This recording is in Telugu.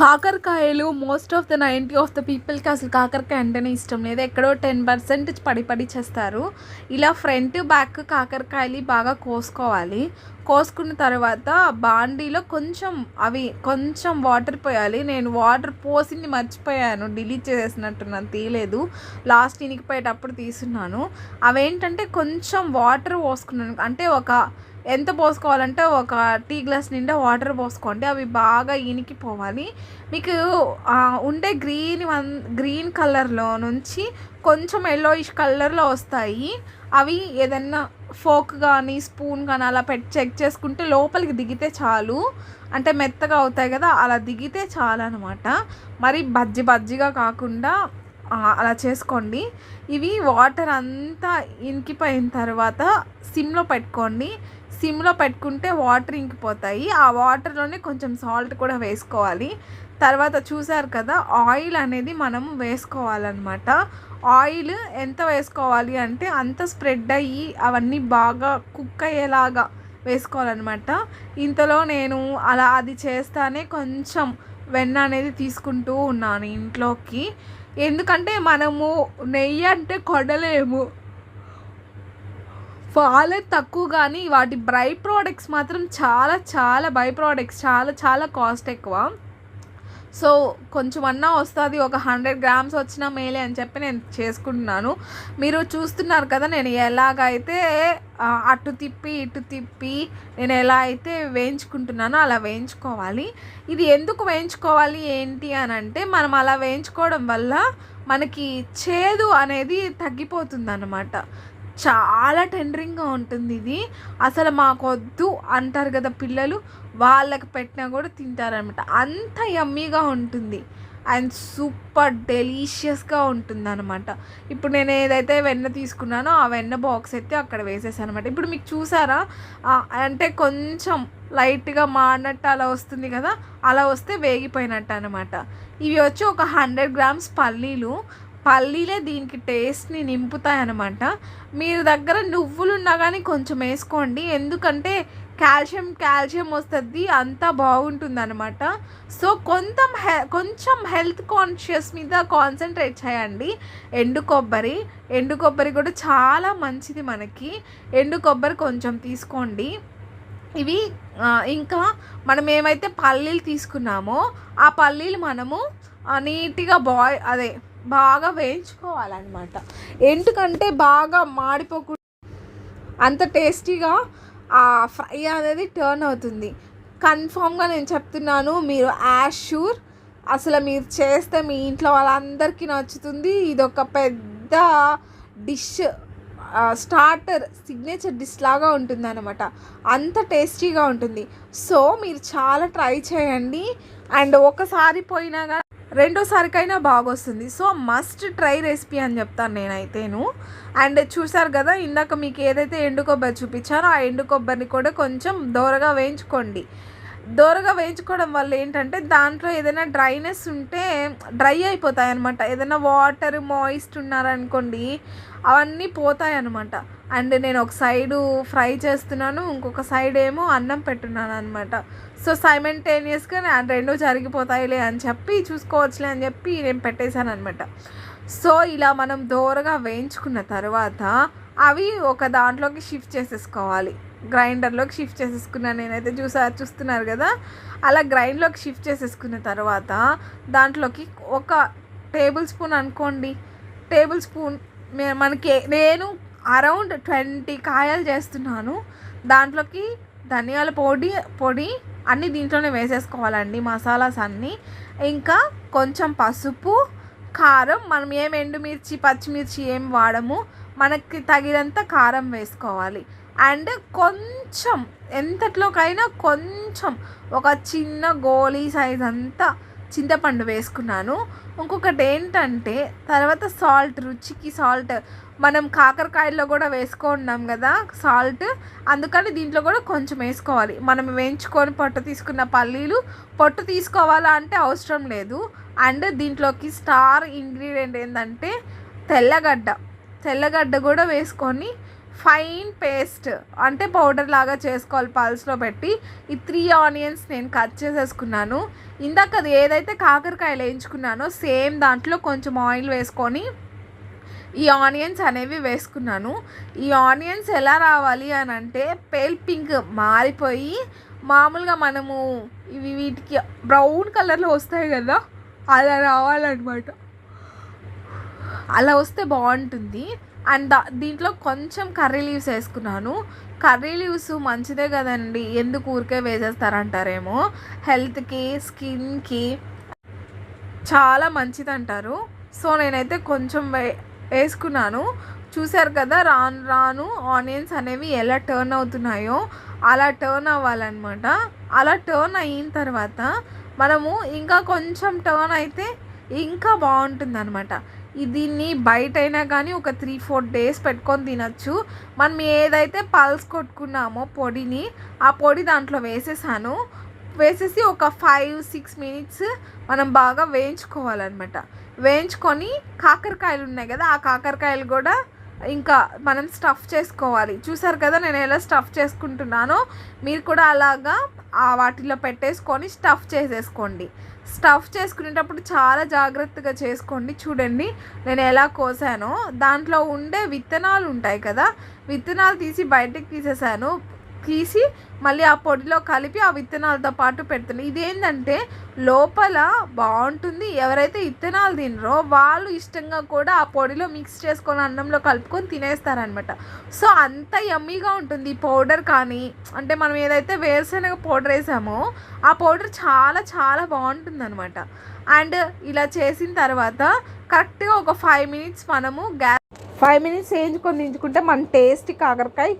కాకరకాయలు most of the ninety of the పీపుల్కి అసలు కాకరకాయ అంటేనే ఇష్టం లేదు. ఎక్కడో టెన్ పర్సెంట్ పడి పడి చేస్తారు. ఇలా ఫ్రంట్ బ్యాక్ కాకరకాయలు బాగా కోసుకోవాలి. కోసుకున్న తర్వాత బాండీలో కొంచెం అవి కొంచెం వాటర్ పోయాలి. నేను వాటర్ పోసింది మర్చిపోయాను. డిలీట్ చేసేసినట్టున్నాను. తీయలేదు. లాస్ట్ ఇనికిపోయేటప్పుడు తీసున్నాను అవేంటంటే కొంచెం వాటర్ పోసుకున్నాను. అంటే ఒక ఎంత పోసుకోవాలంటే ఒక టీ గ్లాస్ నిండా వాటర్ పోసుకోండి అవి బాగా ఇనికిపోవాలి. మీకు ఉండే గ్రీన్ వన్ గ్రీన్ కలర్లో నుంచి కొంచెం ఎల్లోయిష్ కలర్లో వస్తాయి. అవి ఏదన్నా ఫోక్ కానీ స్పూన్ కానీ అలా పెట్టి చెక్ చేసుకుంటే లోపలికి దిగితే చాలు. అంటే మెత్తగా అవుతాయి కదా అలా దిగితే చాలు అనమాట మరి బజ్జి బజ్జిగా కాకుండా అలా చేసుకోండి. ఇవి వాటర్ అంతా ఇంకిపోయిన తర్వాత సిమ్లో పెట్టుకోండి. సిమ్లో పెట్టుకుంటే వాటర్ ఇంకిపోతాయి. ఆ వాటర్లోనే కొంచెం సాల్ట్ కూడా వేసుకోవాలి. తర్వాత చూసారు కదా ఆయిల్ అనేది మనం వేసుకోవాలన్నమాట. ఆయిల్ ఎంత వేసుకోవాలి అంటే అంత స్ప్రెడ్ అయ్యి అవన్నీ బాగా కుక్ అయ్యేలాగా వేసుకోవాలన్నమాట. ఇంతలో నేను అలా అది చేస్తానే కొంచెం వెన్న అనేది తీసుకుంటూ ఉన్నాను ఇంట్లోకి. ఎందుకంటే మనము నెయ్యి అంటే కొడలేము ఫాలే తక్కువ కానీ వాటి బై ప్రోడక్ట్స్ మాత్రం చాలా చాలా బై ప్రోడక్ట్స్ చాలా చాలా కాస్ట్ ఎక్కువ. సో కొంచెం అన్నా వస్తుంది ఒక హండ్రెడ్ గ్రామ్స్ వచ్చినా మేలే అని చెప్పి నేను చేసుకుంటున్నాను. మీరు చూస్తున్నారు కదా నేను ఎలాగైతే అటు తిప్పి ఇటు తిప్పి నేను ఎలా అయితే వేయించుకుంటున్నానో అలా వేయించుకోవాలి. ఇది ఎందుకు వేయించుకోవాలి ఏంటి అని అంటే మనం అలా వేయించుకోవడం వల్ల మనకి చేదు అనేది తగ్గిపోతుంది అన్నమాట చాలా టెండరింగ్గా ఉంటుంది ఇది. అసలు మాకొద్దు అంటారు కదా పిల్లలు వాళ్ళకి పెట్టినా కూడా తింటారనమాట అంత యమ్మీగా ఉంటుంది. అండ్ సూపర్ డెలీషియస్గా ఉంటుంది అనమాట ఇప్పుడు నేను ఏదైతే వెన్న తీసుకున్నానో ఆ వెన్న బాక్స్ అయితే అక్కడ వేసేసాను అనమాట ఇప్పుడు మీకు చూసారా? అంటే కొంచెం లైట్గా మాడినట్టు అలా వస్తుంది కదా? అలా వస్తే వేగిపోయినట్టు అనమాట ఇవి వచ్చి ఒక హండ్రెడ్ గ్రామ్స్ పల్లీలు. పల్లీలే దీనికి టేస్ట్ని నింపుతాయి అనమాట మీరు దగ్గర నువ్వులు ఉన్నా కానీ కొంచెం వేసుకోండి. ఎందుకంటే కాల్షియం కాల్షియం వస్తుంది అంతా బాగుంటుంది అనమాట సో కొంత హె కొంచెం హెల్త్ కాన్షియస్ మీద కాన్సన్ట్రేట్ చేయండి. ఎండు కొబ్బరి ఎండు కొబ్బరి కూడా చాలా మంచిది మనకి. ఎండు కొబ్బరి కొంచెం తీసుకోండి. ఇవి ఇంకా మనం ఏమైతే పల్లీలు తీసుకున్నామో ఆ పల్లీలు మనము నీట్గా బాయ్ అదే బాగా వేయించుకోవాలన్నమాట. ఎందుకంటే బాగా మాడిపోకుండా అంత టేస్టీగా ఆ ఫ్రై అనేది టర్న్ అవుతుంది. కన్ఫామ్గా నేను చెప్తున్నాను మీరు యాష్యూర్ అసలు మీరు చేస్తే మీ ఇంట్లో వాళ్ళందరికీ నచ్చుతుంది. ఇది ఒక పెద్ద డిష్ స్టార్టర్ సిగ్నేచర్ డిష్ లాగా ఉంటుంది అనమాట అంత టేస్టీగా ఉంటుంది. సో మీరు చాలా ట్రై చేయండి. అండ్ ఒకసారి పోయినా కానీ రెండోసారికైనా బాగొస్తుంది. సో మస్ట్ ట్రై రెసిపీ అని చెప్తాను నేనైతేను. అండ్ చూసారు కదా ఇందాక మీకు ఏదైతే ఎండు కొబ్బరి చూపించారో ఆ ఎండు కొబ్బరిని కూడా కొంచెం దోరగా వేయించుకోండి. దోరగా వేయించుకోవడం వల్ల ఏంటంటే దాంట్లో ఏదైనా డ్రైనెస్ ఉంటే డ్రై అయిపోతాయి అనమాట ఏదైనా వాటర్ మాయిస్ట్ ఉన్నారనుకోండి అవన్నీ పోతాయి అనమాట అండ్ నేను ఒక సైడు ఫ్రై చేస్తున్నాను ఇంకొక సైడ్ ఏమో అన్నం పెట్టున్నాను అనమాట సో సైమెంటేనియస్గా రెండు జరిగిపోతాయిలే అని చెప్పి చూసుకోవచ్చులే అని చెప్పి నేను పెట్టేశాను అనమాట సో ఇలా మనం దోరగా వేయించుకున్న తర్వాత అవి ఒక దాంట్లోకి షిఫ్ట్ చేసేసుకోవాలి. గ్రైండర్లోకి షిఫ్ట్ చేసేసుకున్నాను నేనైతే చూసా చూస్తున్నారు కదా? అలా గ్రైండ్లోకి షిఫ్ట్ చేసేసుకున్న తర్వాత దాంట్లోకి ఒక టేబుల్ స్పూన్ అనుకోండి. టేబుల్ స్పూన్ మనకి నేను అరౌండ్ ట్వంటీ కాయలు చేస్తున్నాను. దాంట్లోకి ధనియాల పొడి పొడి అన్నీ దీంట్లోనే వేసేసుకోవాలండి మసాలాస్ అన్నీ. ఇంకా కొంచెం పసుపు కారం మనం ఏం ఎండుమిర్చి పచ్చిమిర్చి ఏం వాడము మనకి తగినంత కారం వేసుకోవాలి. అండ్ కొంచెం ఎంతట్లోకైనా కొంచెం ఒక చిన్న గోళీ సైజ్ అంతా చింతపండు వేసుకున్నాను. ఇంకొకటి ఏంటంటే తర్వాత సాల్ట్ రుచికి సాల్ట్ మనం కాకరకాయల్లో కూడా వేసుకున్నాం కదా సాల్ట్. అందుకని దీంట్లో కూడా కొంచెం వేసుకోవాలి. మనం వేయించుకొని పొట్టు తీసుకున్న పల్లీలు పొట్టు తీసుకోవాలా అంటే అవసరం లేదు. అండ్ దీంట్లోకి స్టార్ ఇంగ్రీడియంట్ ఏంటంటే తెల్లగడ్డ. తెల్లగడ్డ కూడా వేసుకొని ఫైన్ పేస్ట్ అంటే పౌడర్ లాగా చేసుకోవాలి పల్స్లో పెట్టి. ఈ త్రీ ఆనియన్స్ నేను కట్ చేసేసుకున్నాను. ఇందాక అది ఏదైతే కాకరకాయలు వేయించుకున్నానో సేమ్ దాంట్లో కొంచెం ఆయిల్ వేసుకొని ఈ ఆనియన్స్ అనేవి వేసుకున్నాను. ఈ ఆనియన్స్ ఎలా రావాలి అని అంటే పేల్ పింక్ మారిపోయి మామూలుగా మనము ఇవి వీటికి బ్రౌన్ కలర్లో వస్తాయి కదా అలా రావాలన్నమాట. అలా వస్తే బాగుంటుంది. అండ్ దా దీంట్లో కొంచెం కర్రీ లీవ్స్ వేసుకున్నాను. కర్రీ లీవ్స్ మంచిదే కదండి. ఎందుకు ఊరికే వేసేస్తారంటారేమో. హెల్త్కి స్కిన్కి చాలా మంచిది అంటారు సో నేనైతే కొంచెం వే వేసుకున్నాను. చూశారు కదా రాను రాను ఆనియన్స్ అనేవి ఎలా టర్న్ అవుతున్నాయో అలా టర్న్ అవ్వాలన్నమాట. అలా టర్న్ అయిన తర్వాత మనము ఇంకా కొంచెం టర్న్ అయితే ఇంకా బాగుంటుంది అనమాట దీన్ని బయట అయినా కానీ ఒక త్రీ ఫోర్ డేస్ పెట్టుకొని తినచ్చు. మనం ఏదైతే పల్స్ కొట్టుకున్నామో పొడిని ఆ పొడి దాంట్లో వేసేసాను. వేసేసి ఒక ఫైవ్ సిక్స్ మినిట్స్ మనం బాగా వేయించుకోవాలన్నమాట. వేయించుకొని కాకరకాయలు ఉన్నాయి కదా ఆ కాకరకాయలు కూడా ఇంకా మనం స్టఫ్ చేసుకోవాలి. చూసారు కదా నేను ఎలా స్టఫ్ చేసుకుంటున్నానో? మీరు కూడా అలాగా ఆ వాటిలో పెట్టేసుకొని స్టఫ్ చేసేసుకోండి. స్టఫ్ చేసుకునేటప్పుడు చాలా జాగ్రత్తగా చేసుకోండి. చూడండి నేను ఎలా కోసానో. దాంట్లో ఉండే విత్తనాలు ఉంటాయి కదా విత్తనాలు తీసి బయటకు తీసేసాను. తీసి మళ్ళీ ఆ పొడిలో కలిపి ఆ విత్తనాలతో పాటు పెడుతున్నాను ఇదేంటంటే లోపల బాగుంటుంది. ఎవరైతే విత్తనాలు తినరో వాళ్ళు ఇష్టంగా కూడా ఆ పొడిలో మిక్స్ చేసుకొని అన్నంలో కలుపుకొని తినేస్తారనమాట సో అంత యమ్మీగా ఉంటుంది ఈ పౌడర్ కానీ అంటే మనం ఏదైతే వేరుశనగ పౌడర్ వేసామో ఆ పౌడర్ చాలా చాలా బాగుంటుంది అనమాట అండ్ ఇలా చేసిన తర్వాత కరెక్ట్గా ఒక ఫైవ్ మినిట్స్ మనము గ్యాస్ ఫైవ్ మినిట్స్ వేయించుకొని దించుకుంటే మన టేస్ట్ కాకరకాయ